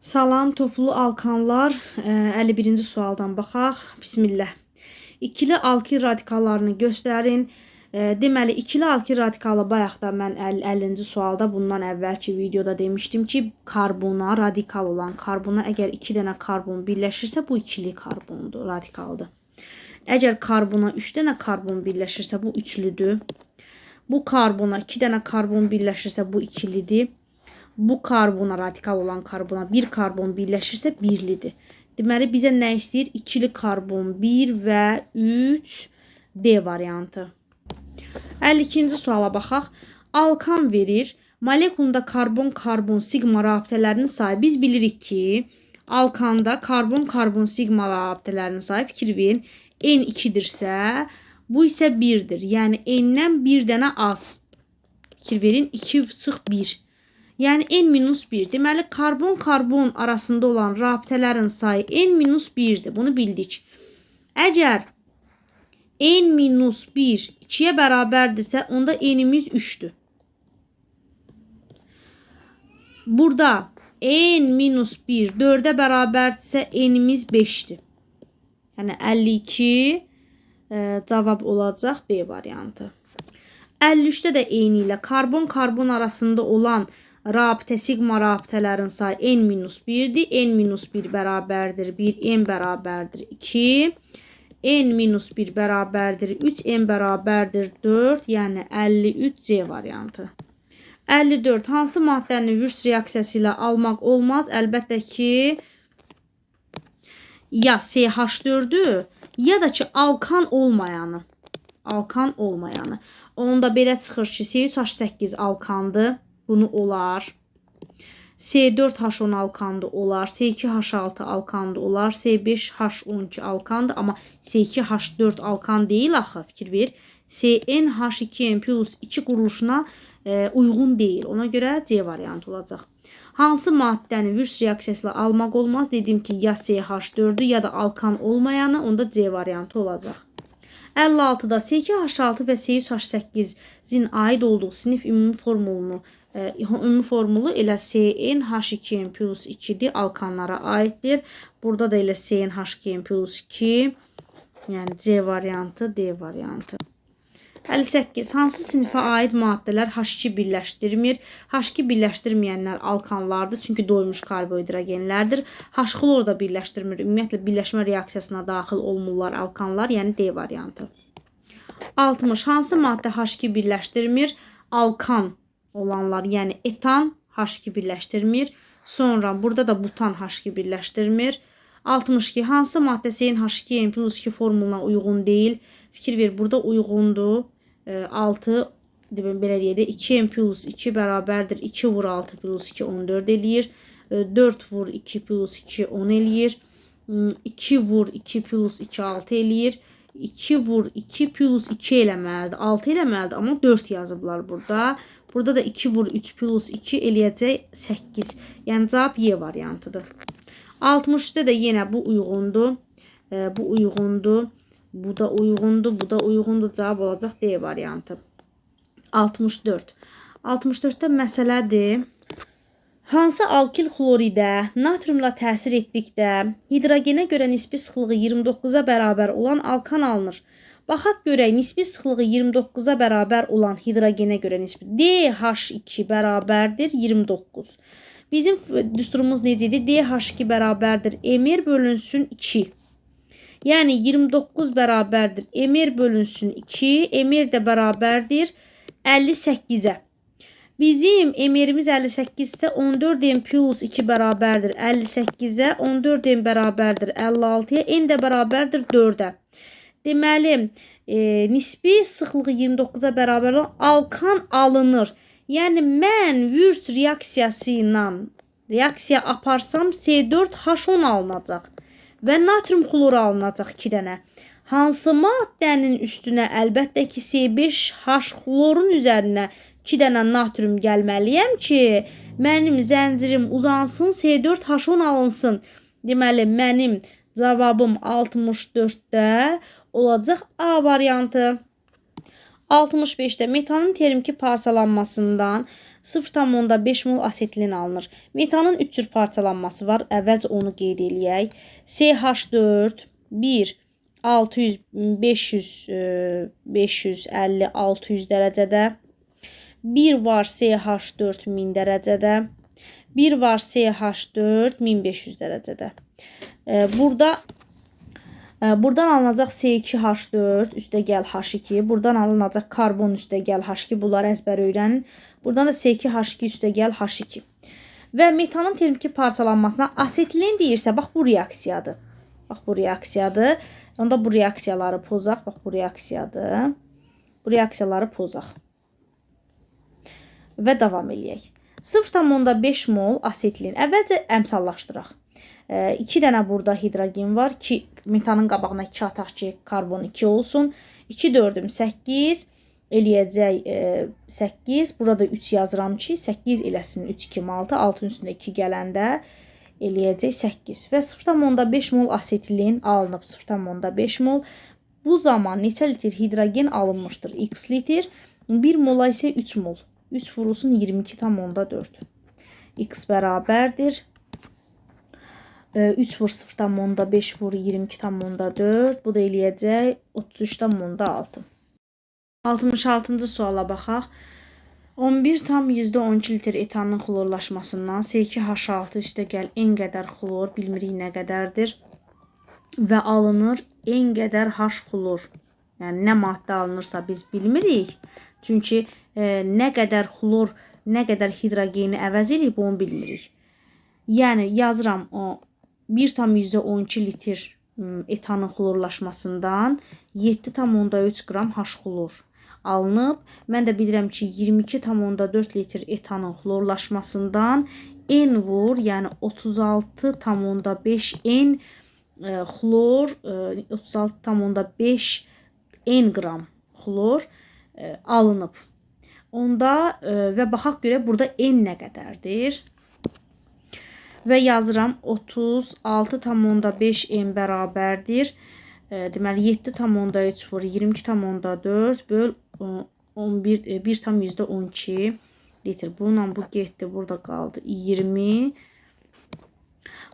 Salam toplu alkanlar. Ə, 51-ci sualdan baxaq. Bismillah. İkili alkil radikallarını göstərin. Ə, Deməli, ikili alkil radikalı bayaq da mən 50-ci sualda bundan əvvəlki videoda demişdim ki, karbona radikal olan karbona əgər 2 dənə karbon birləşirsə, bu ikili karbondur, radikaldır. Əgər karbona 3 dənə karbon birləşirsə, bu üçlüdür. Bu karbona 2 dənə karbon birləşirsə, bu ikilidir. Bu karbona radikal olan karbona bir karbon birləşirsə birlidir. Deməli bizə nə istəyir? İkili karbon 1 və 3 D variantı. 52-ci suala baxaq. Alkan verir. Molekulunda karbon-karbon siqma rabitələrinin sayı biz bilirik ki, alkanda karbon-karbon siqma rabitələrinin sayı fikir verin N2-dirsə, bu isə 1-dir. Yəni N-dən 1 dənə az. Fikir verin 2 çıx 1. Yəni N-1. Deməli karbon-karbon arasında olan rabitələrin sayı N-1-dir. Bunu bildik. Əgər N-1 2-yə bərabərdirsə, onda N-imiz 3-dür. Burada N-1 4-ə bərabərdirsə, N-imiz 5-dir. Yəni 52 e, cavab olacaq B variantı. 53-də də eyni ilə karbon-karbon arasında olan rabitə siqma rabitələrin sayı n-1-dir. n-1 bərabərdir 1, n bərabərdir 2. n-1 bərabərdir 3, n bərabərdir 4, yəni 53 C variantı. 54. Hansı maddəni Würst reaksiyası ilə almaq olmaz? Əlbəttə ki, ya CH4-dür, ya da ki alkan olmayanı. Alkan olmayanı. Onda belə çıxır ki, C3H8 alkandır. Bunu olar. C4H10 alkandı olar. C2H6 alkandı olar. C5H12 alkandı. Amma C2H4 alkan deyil axı. Fikir ver. CnH2n plus 2 quruluşuna e, uyğun deyil. Ona görə C variantı olacaq. Hansı maddəni Würst reaksiyası ilə almaq olmaz? Dedim ki, ya CH4-dür, ya da alkan olmayanı, onda C variantı olacaq. 56-da C2H6 və C3H8-in aid olduğu sinif ümumi formulunu ümumi formulu elə CnH2n plus 2-dir, alkanlara aiddir. Burada da elə CnH2n plus 2, yəni C variantı, D variantı. 58. Hansı sinifə aid maddələr H2 birləşdirmir? H2 birləşdirməyənlər alkanlardır, çünki doymuş karbohidrogenlərdir. H-xlor da birləşdirmir. Ümumiyyətlə birləşmə reaksiyasına daxil olmurlar alkanlar, yəni D variantı. 60. Hansı maddə H2 birləşdirmir? Alkan olanlar, yəni etan H2 birləşdirmir. Sonra burada da butan H2 birləşdirmir. 62. Hansı maddə CnH2n plus 2 formuluna uyğun deyil? Fikir ver, burada uyğundur. 6 demək belə deyək də 2n plus 2 bərabərdir 2 vur 6 plus 2 14 eləyir. 4 vur 2 plus 2 10 eləyir. 2 vur 2 plus 2 6 eləyir. 2 vur 2 plus 2 eləməlidir. 6 eləməlidir, amma 4 yazıblar burada. Burada da 2 vur 3 plus 2 eləyəcək 8. Yəni cavab Y variantıdır. 63-də də yenə bu uyğundur. Bu uyğundur. Bu da uyğundur, bu da uyğundur. Cavab olacaq D variantı. 64. 64-də məsələdir. Hansı alkil xloridə natriumla təsir etdikdə hidrogenə görə nisbi sıxlığı 29-a bərabər olan alkan alınır. Baxaq görək nisbi sıxlığı 29-a bərabər olan hidrogenə görə nisbi DH2 bərabərdir 29. Bizim düsturumuz necədir? DH2 bərabərdir Mr bölünsün 2. Yəni 29 bərabərdir. Emir bölünsün 2. Emir də bərabərdir 58-ə. Bizim emirimiz 58 isə 14 n plus 2 bərabərdir 58-ə. 14 n bərabərdir 56-ya. N də bərabərdir 4-ə. Deməli, e, nisbi sıxlığı 29-a bərabər olan alkan alınır. Yəni mən Würst reaksiyası ilə reaksiya aparsam C4H10 alınacaq və natrium xloru alınacaq 2 dənə. Hansı maddənin üstünə əlbəttə ki C5H xlorun üzərinə 2 dənə natrium gəlməliyəm ki, mənim zəncirim uzansın, C4H10 alınsın. Deməli, mənim cavabım 64-də olacaq A variantı. 65-də metanın termiki parçalanmasından 0,5 mol asetilin alınır. Metanın 3 cür parçalanması var. Əvvəlcə onu qeyd eləyək. CH4 1 600 500 e, 550 600 dərəcədə. 1 var CH4 1000 dərəcədə. 1 var CH4 1500 dərəcədə. E, Burada e, Buradan alınacaq C2H4 üstə gəl H2. Buradan alınacaq karbon üstə gəl H2. Bunları əzbər öyrənin. Buradan da C2H2 üstə gəl H2. Və metanın termiki parçalanmasına asetilin deyirsə, bax bu reaksiyadır. Bax bu reaksiyadır. Onda bu reaksiyaları pozaq. Bax bu reaksiyadır. Bu reaksiyaları pozaq. Və davam eləyək. 0,5 mol asetilin. Əvvəlcə əmsallaşdıraq. 2 dənə burada hidrogen var ki, metanın qabağına 2 ataq ki, karbon 2 olsun. 2 4-üm 8 eləyəcək e, 8. Burada 3 yazıram ki, 8 eləsin 3 2 6, 6-ın üstündə 2 gələndə eləyəcək 8 və 0,5 mol asetilin alınıb 0,5 mol. Bu zaman neçə litr hidrogen alınmışdır? X litr. 1 mola isə 3 mol. 3 vurulsun 22,4. X bərabərdir 3 vur 0,5 vur 22,4. Bu da eləyəcək 33,6. 66-cı suala baxaq. 11 tam %12 litr etanın xlorlaşmasından C2H6 üstə gəl n qədər xlor bilmirik nə qədərdir və alınır n qədər H xlor. Yəni nə maddə alınırsa biz bilmirik. Çünki e, nə qədər xlor, nə qədər hidrogeni əvəz eləyib onu bilmirik. Yəni yazıram o 1,12 litr etanın xlorlaşmasından 7,3 qram H xlor alınıb. Mən də bilirəm ki, 22,4 litr etanın xlorlaşmasından N vur, yəni 36,5 N xlor, e, 36,5 N qram xlor alınıb. Onda e, və baxaq görə burada N nə qədərdir? Və yazıram 36,5 N bərabərdir. E, deməli 7,3 vur 22,4 böl 11 1 tam %12 litr. Bununla bu getdi, burada qaldı 20.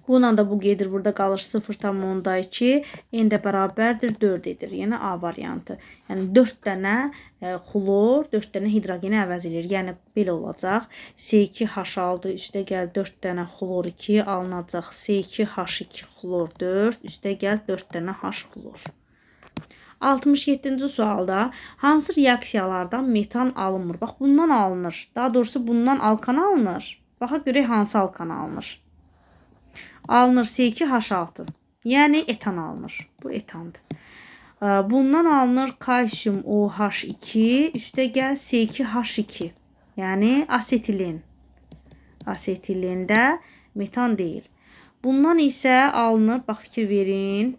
Bununla da bu gedir, burada qalır 0,2. N də bərabərdir 4 edir. Yəni A variantı. Yəni 4 dənə e, xlor, 4 dənə hidrogeni əvəz edir. Yəni belə olacaq. C2H6 üstə gəl 4 dənə xlor 2 alınacaq. C2H2 xlor 4 üstə gəl 4 dənə H xlor. 67-ci sualda hansı reaksiyalardan metan alınmır? Bax bundan alınır. Daha doğrusu bundan alkan alınır. Baxa görək hansı alkan alınır. Alınır C2H6. Yəni etan alınır. Bu etandır. Bundan alınır kalsium OH2 üstə gəl C2H2. Yəni asetilin. Asetilində metan deyil. Bundan isə alınır, bax fikir verin.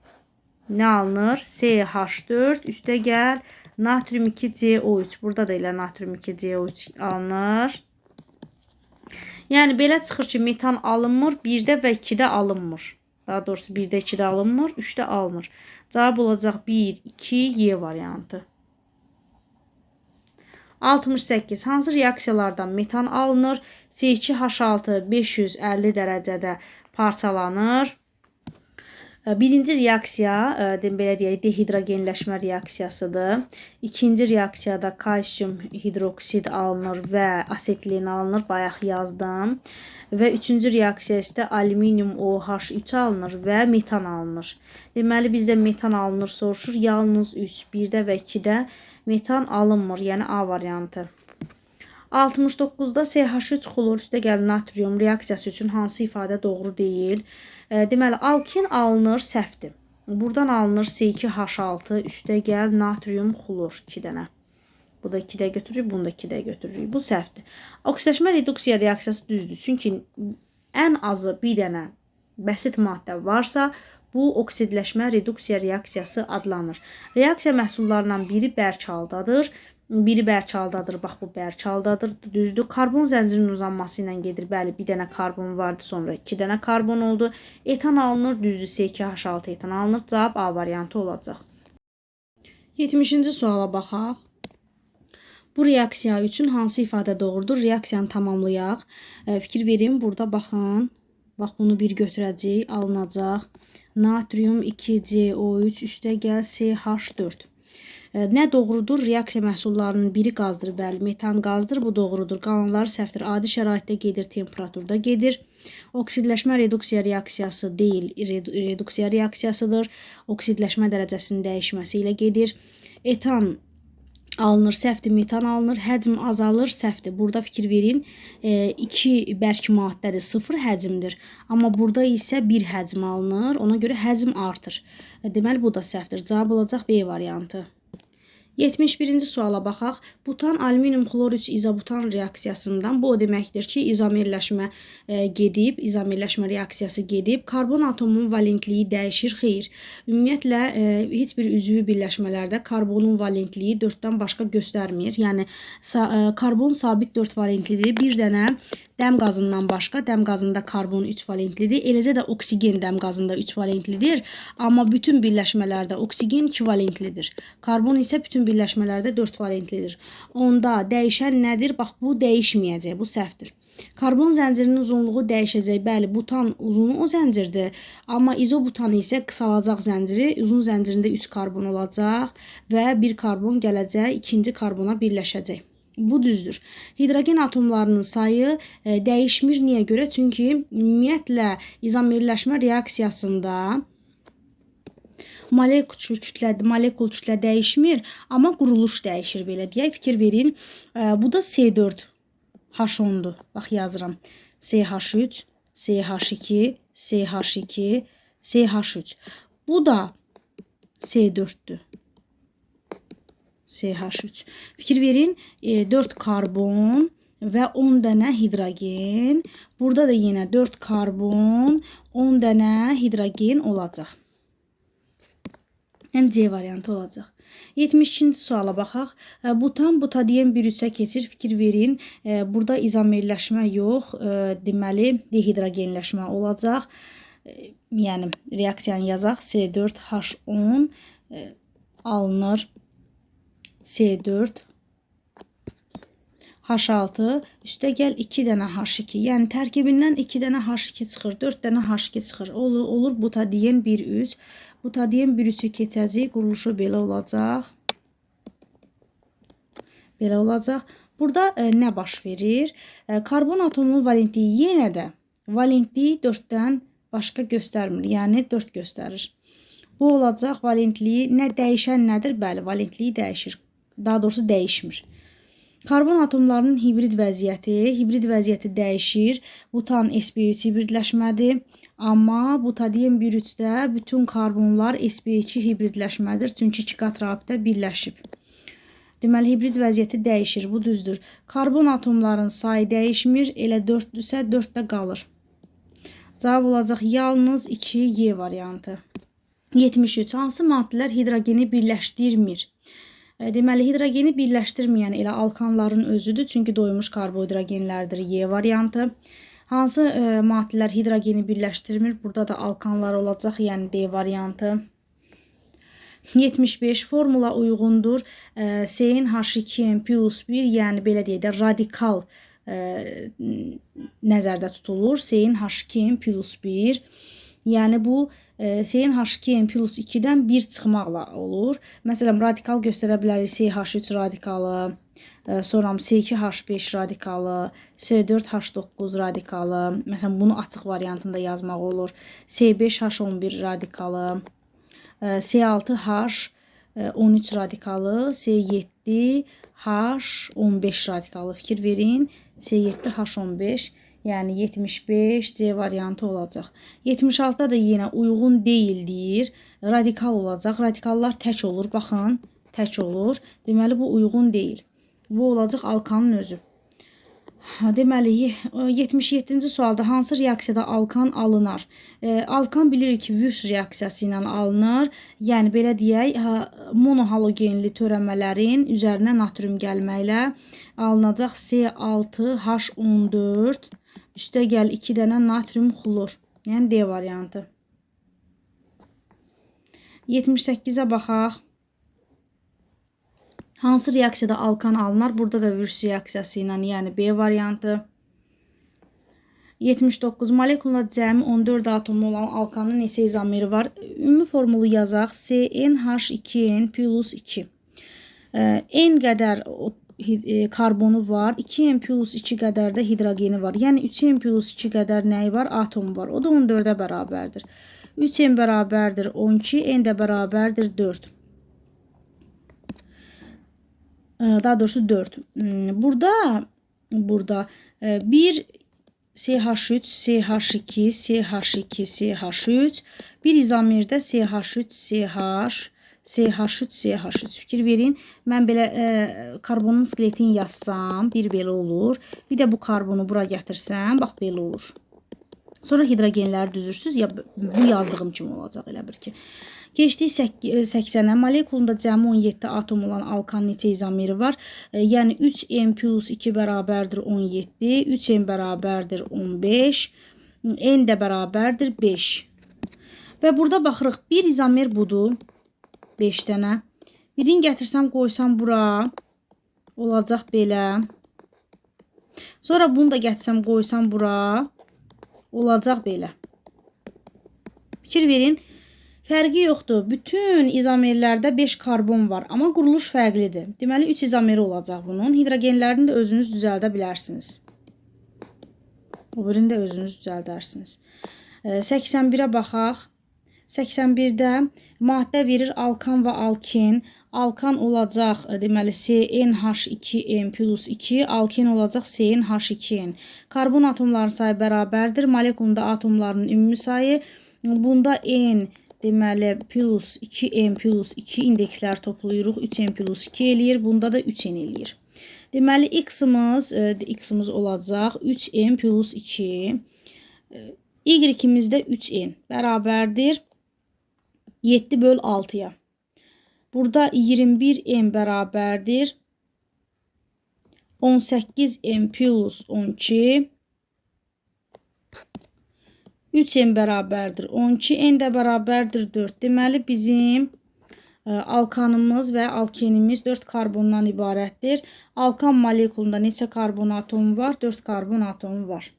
Nə alınır? CH4 üstə gəl natrium 2CO3. Burada da elə natrium 2CO3 alınır. Yəni belə çıxır ki, metan alınmır, 1-də və 2-də alınmır. Daha doğrusu 1-də 2-də alınmır, 3-də alınır. Cavab olacaq 1, 2, Y variantı. 68. Hansı reaksiyalardan metan alınır? C2H6 550 dərəcədə parçalanır. Birinci reaksiya, belə deyək, dehidrogenləşmə reaksiyasıdır. İkinci reaksiyada kalsium hidroksid alınır və asetilin alınır, bayaq yazdım. Və üçüncü reaksiya isə alüminium OH3 alınır və metan alınır. Deməli bizdə metan alınır soruşur. Yalnız 3, 1-də və 2-də metan alınmır, yəni A variantı. 69-da CH3 xlor üstə gəl natrium reaksiyası üçün hansı ifadə doğru deyil? Deməli, alkin alınır, səhvdir. Buradan alınır C2H6, üstə gəl natrium xlor 2 dənə. Bu da 2 də götürürük, bunu da 2 də götürürük. Bu səhvdir. Oksidaşma reduksiya reaksiyası düzdür. Çünki ən azı bir dənə bəsit maddə varsa, bu oksidləşmə reduksiya reaksiyası adlanır. Reaksiya məhsullarından biri bərk haldadır. Biri bərçaldadır. Bax bu bərçaldadır. Düzdür. Karbon zəncirinin uzanması ilə gedir. Bəli, bir dənə karbon vardı, sonra 2 dənə karbon oldu. Etan alınır, düzdür. C2H6 etan alınır. Cavab A variantı olacaq. 70-ci suala baxaq. Bu reaksiya üçün hansı ifadə doğrudur? Reaksiyanı tamamlayaq. E, fikir verin, burada baxın. Bax bunu bir götürəcəyik, alınacaq. Natrium 2CO3 üstəgəl CH4. Nə doğrudur? Reaksiya məhsullarının biri qazdır, bəli, metan qazdır, bu doğrudur. Qalanları səhvdir. Adi şəraitdə gedir, temperaturda gedir. Oksidləşmə reduksiya reaksiyası deyil, reduksiya reaksiyasıdır. Oksidləşmə dərəcəsinin dəyişməsi ilə gedir. Etan alınır, səhvdir, metan alınır, həcm azalır, səhvdir. Burada fikir verin, 2 e, bərk maddədir, 0 həcmdir. Amma burada isə 1 həcm alınır, ona görə həcm artır. Deməli bu da səhvdir. Cavab olacaq B variantı. 71-ci suala baxaq. Butan alüminium xlor 3 izobutan reaksiyasından bu o deməkdir ki, izomerləşmə e, gedib, izomerləşmə reaksiyası gedib, karbon atomunun valentliyi dəyişir. Xeyr. Ümumiyyətlə e, heç bir üzvü birləşmələrdə karbonun valentliyi 4-dən başqa göstərmir. Yəni e, karbon sabit 4 valentlidir. Bir dənə Dəm qazından başqa dəm qazında karbon 3 valentlidir. Eləcə də oksigen dəm qazında 3 valentlidir. Amma bütün birləşmələrdə oksigen 2 valentlidir. Karbon isə bütün birləşmələrdə 4 valentlidir. Onda dəyişən nədir? Bax bu dəyişməyəcək. Bu səhvdir. Karbon zəncirinin uzunluğu dəyişəcək. Bəli, butan uzunu o zəncirdir. Amma izobutan isə qısalacaq zənciri. Uzun zəncirində 3 karbon olacaq və bir karbon gələcək, ikinci karbona birləşəcək. Bu düzdür. Hidrogen atomlarının sayı e, dəyişmir. Niyə görə? Çünki ümumiyyətlə izomerləşmə reaksiyasında molekul kütlə, molekul kütlə dəyişmir, amma quruluş dəyişir belə deyək. Fikir verin. E, bu da C4 H10-dur. Bax yazıram. CH3, CH2, CH2, CH3. Bu da C4-dür. CH3. Fikir verin, 4 e, karbon və 10 dənə hidrogen. Burada da yenə 4 karbon, 10 dənə hidrogen olacaq. Yəni C variantı olacaq. 72-ci suala baxaq. E, butan butadiyen bir üçə keçir. Fikir verin. E, burada izomerləşmə yox, deməli dehidrogenləşmə olacaq. Yəni reaksiyanı yazaq. C4H10 alınır. C4 H6 üstə gəl 2 dənə H2. Yəni tərkibindən 2 dənə H2 çıxır, 4 dənə H2 çıxır. Olur, olur butadiyen 1-3. Butadiyen 1-3-ü keçəcək. Quruluşu belə olacaq. Belə olacaq. Burada e, nə baş verir? E, karbon atomunun valentliyi yenə də valentliyi 4-dən başqa göstərmir. Yəni 4 göstərir. Bu olacaq valentliyi nə dəyişən nədir? Bəli, valentliyi dəyişir daha doğrusu dəyişmir. Karbon atomlarının hibrid vəziyyəti, hibrid vəziyyəti dəyişir. Butan sp3 hibridləşmədir. Amma butadiyen 1,3-də bütün karbonlar sp2 hibridləşmədir. Çünki iki qat rabitə birləşib. Deməli, hibrid vəziyyəti dəyişir. Bu düzdür. Karbon atomların sayı dəyişmir. Elə 4-dürsə 4-də qalır. Cavab olacaq yalnız 2Y variantı. 73. Hansı maddələr hidrogeni birləşdirmir? Deməli, hidrogeni birləşdirməyən elə alkanların özüdür, çünki doymuş karbohidrogenlərdir Y variantı. Hansı maddələr hidrogeni birləşdirmir? Burada da alkanlar olacaq, yəni D variantı. 75 formula uyğundur. E, C-in H2 plus 1, yəni belə deyək də radikal e, nəzərdə tutulur. C-in H2 plus 1. Yəni bu CN H2 plus 2-dən 1 çıxmaqla olur. Məsələn, radikal göstərə bilərik CH3 radikalı, e, sonra C2H5 radikalı, C4H9 radikalı. Məsələn, bunu açıq variantında yazmaq olur. C5H11 radikalı, e, C6H 13 radikalı, C7H15 radikalı. Fikir verin. C7H15 Yəni 75 C variantı olacaq. 76-da da yenə uyğun deyil deyir. Radikal olacaq. Radikallar tək olur. Baxın, tək olur. Deməli bu uyğun deyil. Bu olacaq alkanın özü. Deməli 77-ci sualda hansı reaksiyada alkan alınar? E, alkan bilirik ki, Vüs reaksiyası ilə alınır. Yəni belə deyək, monohalogenli törəmələrin üzərinə natrium gəlməklə alınacaq C6H14 Üstə gəl 2 dənə natrium xlor. Yəni D variantı. 78-ə baxaq. Hansı reaksiyada alkan alınar? Burada da Würst reaksiyası ilə, yəni B variantı. 79 molekulunda cəmi 14 atomu olan alkanın neçə izomeri var? Ümumi formulu yazaq. CnH2n plus 2. Ə, N qədər karbonu var. 2n plus 2 qədər də hidrogeni var. Yəni 3n plus 2 qədər nəyi var? Atomu var. O da 14-ə bərabərdir. 3n bərabərdir 12, n də bərabərdir 4. Ə, Daha doğrusu 4. Hmm, Burada burada e, bir CH3, CH2, CH2, CH3, bir izomerdə CH3, CH, CH3, CH3 fikir verin. Mən belə e, karbonun skeletini yazsam, bir belə olur. Bir də bu karbonu bura gətirsəm, bax belə olur. Sonra hidrogenləri düzürsüz, ya bu yazdığım kimi olacaq elə bir ki. Keçdik sək- 80-ə. Molekulunda cəmi 17 atom olan alkan neçə izomeri var? E, Yəni 3n plus 2 bərabərdir 17, 3n bərabərdir 15, n də bərabərdir 5. Və burada baxırıq, bir izomer budur. 5 dənə. Birini gətirsəm, qoysam bura olacaq belə. Sonra bunu da gətirsəm, qoysam bura olacaq belə. Fikir verin. Fərqi yoxdur. Bütün izomerlərdə 5 karbon var, amma quruluş fərqlidir. Deməli 3 izomeri olacaq bunun. Hidrogenlərini də özünüz düzəldə bilərsiniz. O birini də özünüz düzəldərsiniz. Ə, 81-ə baxaq. 81-də maddə verir alkan və alkin. Alkan olacaq, ə, deməli CnH2n plus 2, alkin olacaq CnH2n. Karbon atomlarının sayı bərabərdir. Molekulunda atomların ümumi sayı bunda n deməli plus 2n plus 2 indekslər toplayırıq. 3n plus 2 eləyir. Bunda da 3n eləyir. Deməli x-imiz, e, x-imiz olacaq 3n plus 2. e, Y-imiz də 3n bərabərdir 7 böl 6-ya. Burada 21n bərabərdir 18n plus 12 3n bərabərdir 12, n də bərabərdir 4. Deməli bizim ə, alkanımız və alkenimiz 4 karbondan ibarətdir. Alkan molekulunda neçə karbon atomu var? 4 karbon atomu var.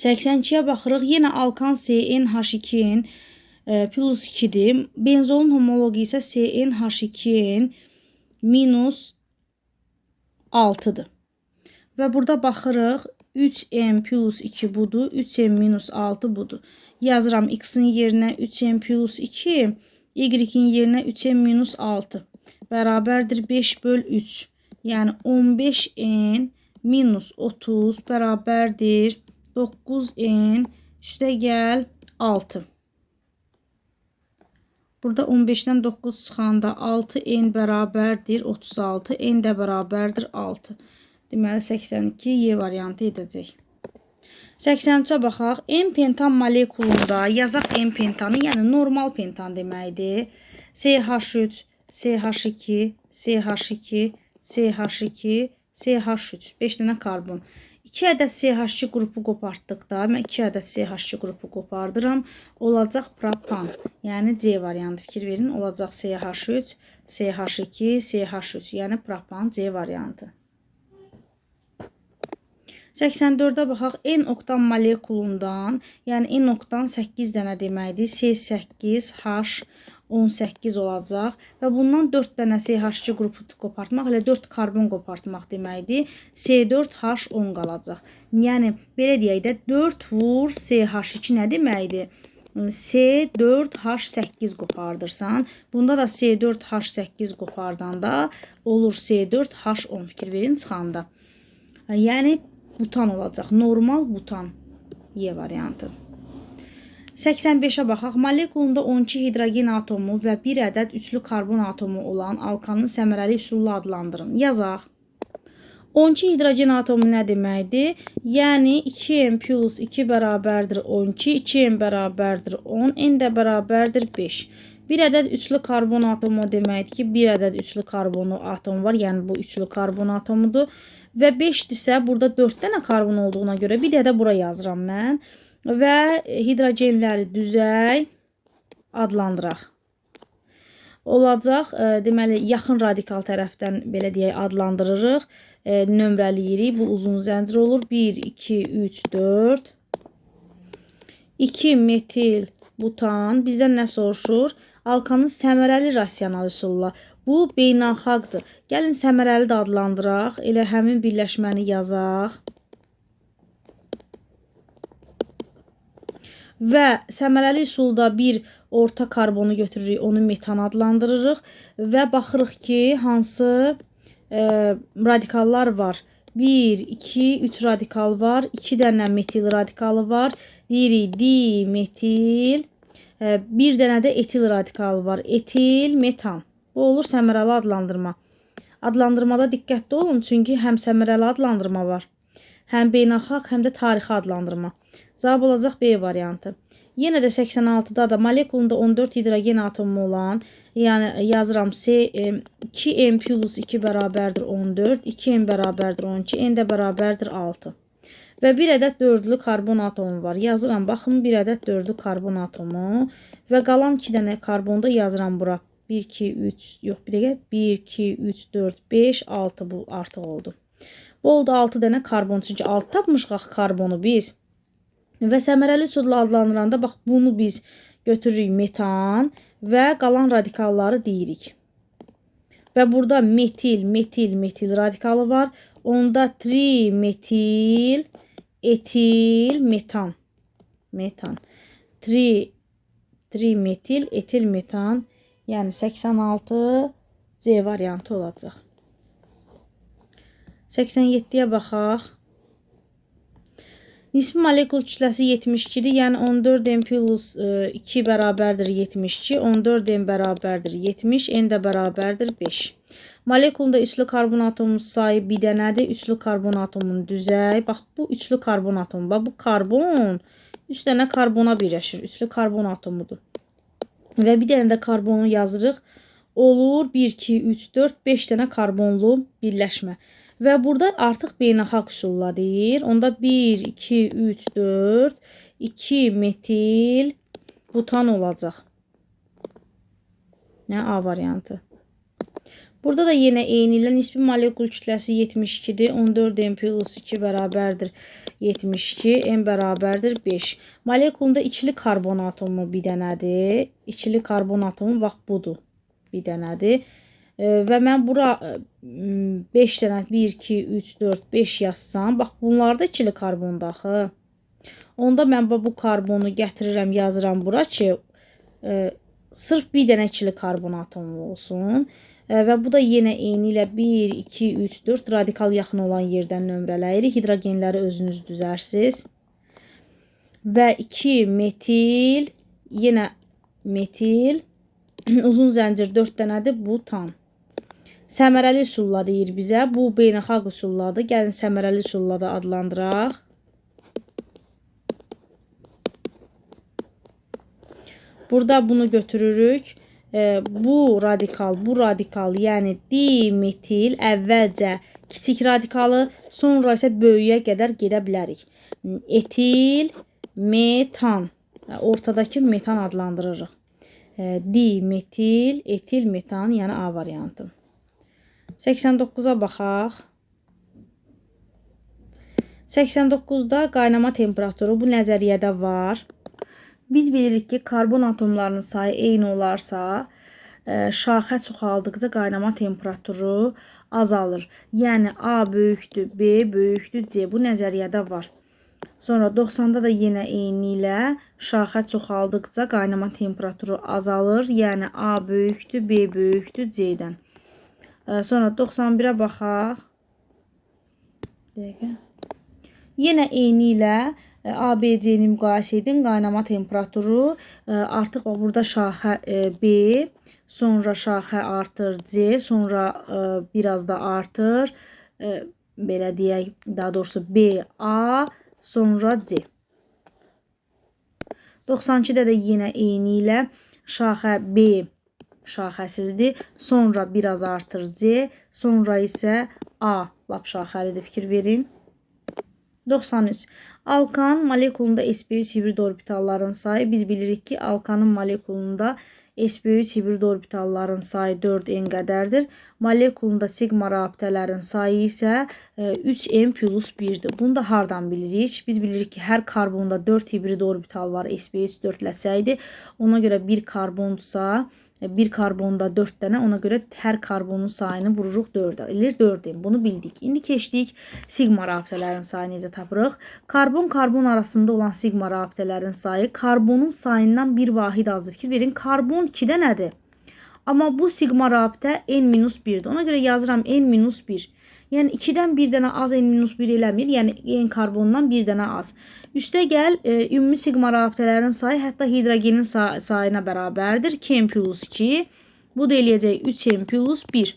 82-yə baxırıq. Yenə alkan CnH2n ə, plus 2-dir. Benzolun homoloqu isə CnH2n minus 6-dır. Və burada baxırıq 3m plus 2 budur, 3m minus 6 budur. Yazıram x-in yerinə 3m plus 2, y-in yerinə 3m minus 6. Bərabərdir 5 böl 3. Yəni 15n minus 30 bərabərdir 9n üstə gəl 6. Burada 15-dən 9 çıxanda 6n bərabərdir 36, n də bərabərdir 6. Deməli 82 Y variantı edəcək. 83-ə baxaq. N pentan molekulunda yazaq N pentanı, yəni normal pentan deməkdir. CH3, CH2, CH2, CH2, CH3. 5 dənə karbon. 2 ədəd CH2 qrupu qopartdıqda, mən 2 ədəd CH2 qrupu qopardıram, olacaq propan. Yəni C variantı fikir verin, olacaq CH3, CH2, CH3, yəni propan C variantı. 84-ə baxaq. N oktan molekulundan, yəni N oktan 8 dənə deməkdir. C8H 18 olacaq və bundan 4 dənə CH2 qrupu qopartmaq, elə 4 karbon qopartmaq deməkdir. C4H10 qalacaq. Yəni belə deyək də 4 vur CH2 nə deməkdir? C4H8 qopardırsan, bunda da C4H8 qopardanda olur C4H10 fikir verin çıxanda. Yəni butan olacaq. Normal butan Y variantı. 85-ə baxaq. Molekulunda 12 hidrogen atomu və 1 ədəd üçlü karbon atomu olan alkanın səmərəli üsulla adlandırın. Yazaq. 12 hidrogen atomu nə deməkdir? Yəni 2n plus 2 bərabərdir 12, 2n bərabərdir 10, n də bərabərdir 5. Bir ədəd üçlü karbon atomu deməkdir ki, bir ədəd üçlü karbonu atom var, yəni bu üçlü karbon atomudur. Və 5-dirsə, burada 4 dənə karbon olduğuna görə bir də bura yazıram mən və hidrogenləri düzək adlandıraq. olacaq. E, deməli, yaxın radikal tərəfdən belə deyək adlandırırıq. E, nömrələyirik. Bu uzun zəncir olur. 1 2 3 4 2 metil butan bizdən nə soruşur? Alkanın səmərəli rasional üsulla. Bu beynəlxalqdır. Gəlin səmərəli də adlandıraq. Elə həmin birləşməni yazaq. Və səmərəli üsulda bir orta karbonu götürürük, onu metan adlandırırıq və baxırıq ki, hansı e, radikallar var. 1, 2, 3 radikal var. 2 dənə metil radikalı var. Deyirik dimetil. E, bir dənə də etil radikalı var. Etil metan. Bu olur səmərəli adlandırma. Adlandırmada diqqətli olun, çünki həm səmərəli adlandırma var, həm beynəlxalq, həm də tarixi adlandırma. Cavab olacaq B variantı. Yenə də 86-da da molekulunda 14 hidrogen atomu olan, yəni yazıram C 2M plus 2 bərabərdir 14, 2M bərabərdir 12, N də bərabərdir 6. Və bir ədəd dördlü karbon atomu var. Yazıram, baxın bir ədəd dördlü karbon atomu və qalan 2 dənə karbonu da yazıram bura. 1, 2, 3, yox bir dəqiqə. 1, 2, 3, 4, 5, 6 bu artıq oldu. Bu oldu 6 dənə karbon. Çünki 6 tapmışıq karbonu biz. Və səmərəli sudla adlandıranda bax bunu biz götürürük metan və qalan radikalları deyirik. Və burada metil, metil, metil radikalı var. Onda trimetil, etil, metan. Metan. Tri, trimetil, etil, metan. Yəni 86 C variantı olacaq. 87-yə baxaq. Nisbi molekul kütləsi 72-dir. Yəni 14 n plus 2 bərabərdir 72. 14 n bərabərdir 70. N də bərabərdir 5. Molekulunda üçlü karbon atomunun sayı bir dənədir. Üçlü karbon atomunun düzəyi. Bax bu üçlü karbon atomu. Bax bu karbon 3 dənə karbona birləşir. Üçlü karbon atomudur. Və bir dənə də karbonu yazırıq. Olur 1, 2, 3, 4, 5 dənə karbonlu birləşmə. Və burada artıq beynəlxalq üsulla deyir. Onda 1, 2, 3, 4, 2 metil butan olacaq. Nə A variantı. Burada da yenə eyni ilə nisbi molekul kütləsi 72-dir. 14 M plus 2 bərabərdir 72, M bərabərdir 5. Molekulunda ikili karbon atomu bir dənədir. İkili karbon atomu bax budur. Bir dənədir. E, və mən bura 5 dənə 1 2 3 4 5 yazsam, bax bunlar da ikili karbondur axı. Onda mən bu karbonu gətirirəm, yazıram bura ki, e, sırf bir dənə ikili karbon atomu olsun. Və bu da yenə eyni ilə 1, 2, 3, 4 radikal yaxın olan yerdən nömrələyirik. Hidrogenləri özünüz düzərsiniz. Və 2 metil, yenə metil, uzun zəncir 4 dənədir, bu tam. Səmərəli üsulla deyir bizə. Bu beynəlxalq üsulladır. Gəlin səmərəli üsulla da adlandıraq. Burada bunu götürürük e, bu radikal, bu radikal, yəni dimetil əvvəlcə kiçik radikalı, sonra isə böyüyə qədər gedə bilərik. Etil, metan, ortadakı metan adlandırırıq. E, dimetil, etil, metan, yəni A variantı. 89-a baxaq. 89-da qaynama temperaturu bu nəzəriyyədə var. Biz bilirik ki, karbon atomlarının sayı eyni olarsa, e, şaxə çoxaldıqca qaynama temperaturu azalır. Yəni A böyükdür, B böyükdür, C. Bu nəzəriyyədə var. Sonra 90-da da yenə eyni ilə şaxə çoxaldıqca qaynama temperaturu azalır. Yəni A böyükdür, B böyükdür C-dən. E, sonra 91-ə baxaq. Dəqiqə. Yenə eyni ilə ABC-ni müqayisə edin. Qaynama temperaturu e, artıq burada şaxə e, B, sonra şaxə artır C, sonra e, biraz da artır. Belə deyək, daha doğrusu B, A, sonra C. 92-də də yenə eyni ilə şaxə B şaxəsizdir. Sonra biraz artır C, sonra isə A lap şaxəlidir. Fikir verin. 93. Alkan molekulunda sp3 hibrid orbitalların sayı biz bilirik ki, alkanın molekulunda sp3 hibrid orbitalların sayı 4n qədərdir. Molekulunda sigma rabitələrin sayı isə 3n plus 1-dir. Bunu da hardan bilirik? Biz bilirik ki, hər karbonda 4 hibrid orbital var. sp3 dörtləsəydi, ona görə bir karbondsa, bir karbonda 4 dənə, ona görə hər karbonun sayını vururuq 4-ə. Eləyir 4-in. Bunu bildik. İndi keçdik sigma rabitələrin sayını necə tapırıq? Karbon-karbon arasında olan sigma rabitələrin sayı karbonun sayından bir vahid azdır. Fikir verin, karbon 2-də nədir? Amma bu sigma rabitə n-1-dir. Ona görə yazıram n-1. Yəni 2-dən 1 dənə az n-1 eləmir. Yəni n karbondan 1 dənə az. Üstə gəl, e, ümumi sigma rabitələrin sayı hətta hidrogenin sayına bərabərdir. 2n plus 2. Bu da eləyəcək 3n plus 1.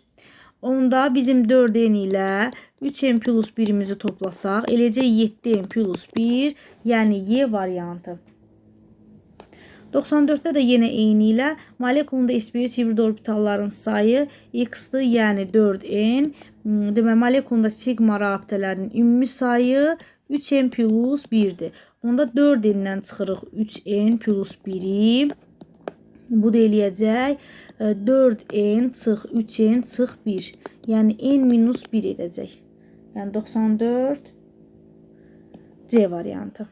Onda bizim 4n ilə 3n plus 1-imizi toplasaq, eləyəcək 7n plus 1, yəni Y variantı. 94-də də yenə eyni ilə molekulunda sp3 hibrid orbitalların sayı x-dır, yəni 4n. Demək, molekulunda sigma rabitələrinin ümumi sayı 3n plus 1-dir. Onda 4n-dən çıxırıq 3n plus 1-i. Bu da eləyəcək 4n çıx 3n çıx 1. Yəni n minus 1 edəcək. Yəni 94 C variantı.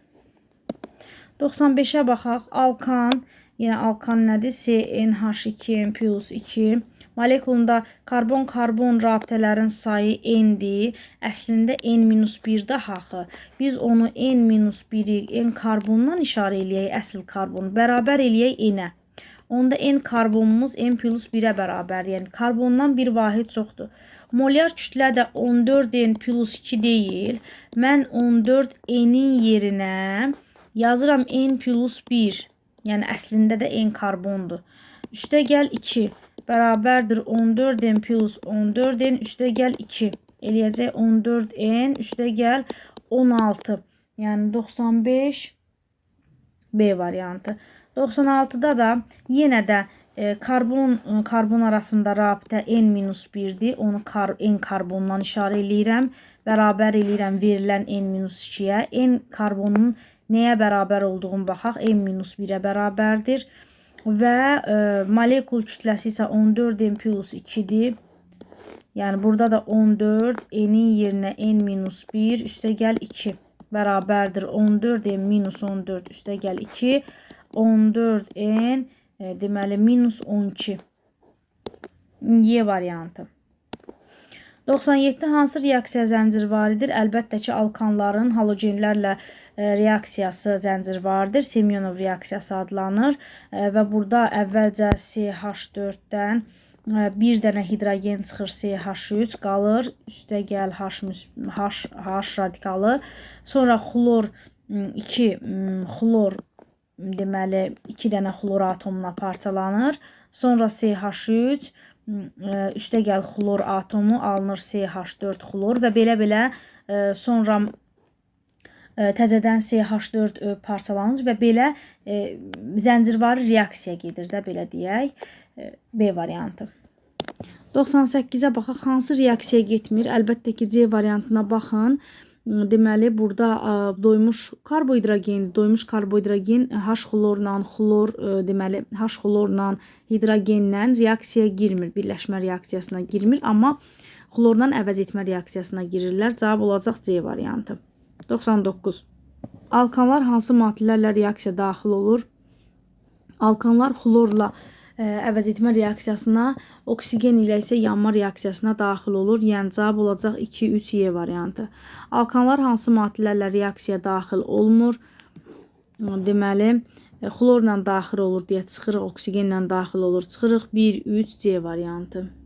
95-ə baxaq. Alkan, yəni alkan nədir? CnH2n plus 2 Molekulunda karbon-karbon rabitələrin sayı n-dir. Əslində n-1-də axı. Biz onu n-1-i n karbondan işarə eləyək əsl karbonu. Bərabər eləyək n-ə. Onda n karbonumuz n plus 1-ə bərabərdir. Yəni karbondan bir vahid çoxdur. Molyar kütlə də 14n plus 2 deyil. Mən 14n-in yerinə yazıram n plus 1. Yəni əslində də n karbondur. Üstə gəl 2 bərabərdir 14n plus 14n üstə gəl 2 eləyəcək 14n üstə gəl 16 yəni 95 B variantı 96-da da yenə də e, karbon e, karbon arasında rabitə n-1-dir. Onu kar n karbondan işarə eləyirəm. Bərabər eləyirəm verilən n-2-yə. N karbonun nəyə bərabər olduğunu baxaq. n-1-ə bərabərdir və e, molekul kütləsi isə 14n plus 2-dir. Yəni burada da 14 n-in yerinə n-1 üstə gəl 2 bərabərdir 14n minus 14 üstə gəl 2 14n e, deməli minus 12 Y variantı. 97 hansı reaksiya zəncirvaridir? Əlbəttə ki, alkanların halogenlərlə e, reaksiyası zəncirvardır. Semyonov reaksiyası adlanır e, və burada əvvəlcə CH4-dən e, bir dənə hidrogen çıxır CH3 qalır. Üstə gəl H, H, H radikalı. Sonra xlor 2 xlor deməli 2 dənə xlor atomuna parçalanır. Sonra CH3 üstə gəl xlor atomu alınır CH4 xlor və belə-belə sonra təzədən CH4 parçalanır və belə zəncirvari reaksiya gedir də belə deyək. B variantı. 98-ə baxaq hansı reaksiya getmir? Əlbəttə ki, C variantına baxın. Deməli, burada doymuş karbohidrogen, doymuş karbohidrogen H xlorla, xlor, deməli, H xlorla, hidrogenlə reaksiyaya girmir, birləşmə reaksiyasına girmir, amma xlorla əvəz etmə reaksiyasına girirlər. Cavab olacaq C variantı. 99. Alkanlar hansı maddələrlə reaksiya daxil olur? Alkanlar xlorla əvəz etmə reaksiyasına, oksigen ilə isə yanma reaksiyasına daxil olur. Yəni cavab olacaq 2, 3 Y variantı. Alkanlar hansı maddələrlə reaksiya daxil olmur? Deməli, xlorla daxil olur deyə çıxırıq, oksigenlə daxil olur, çıxırıq 1, 3 C variantı.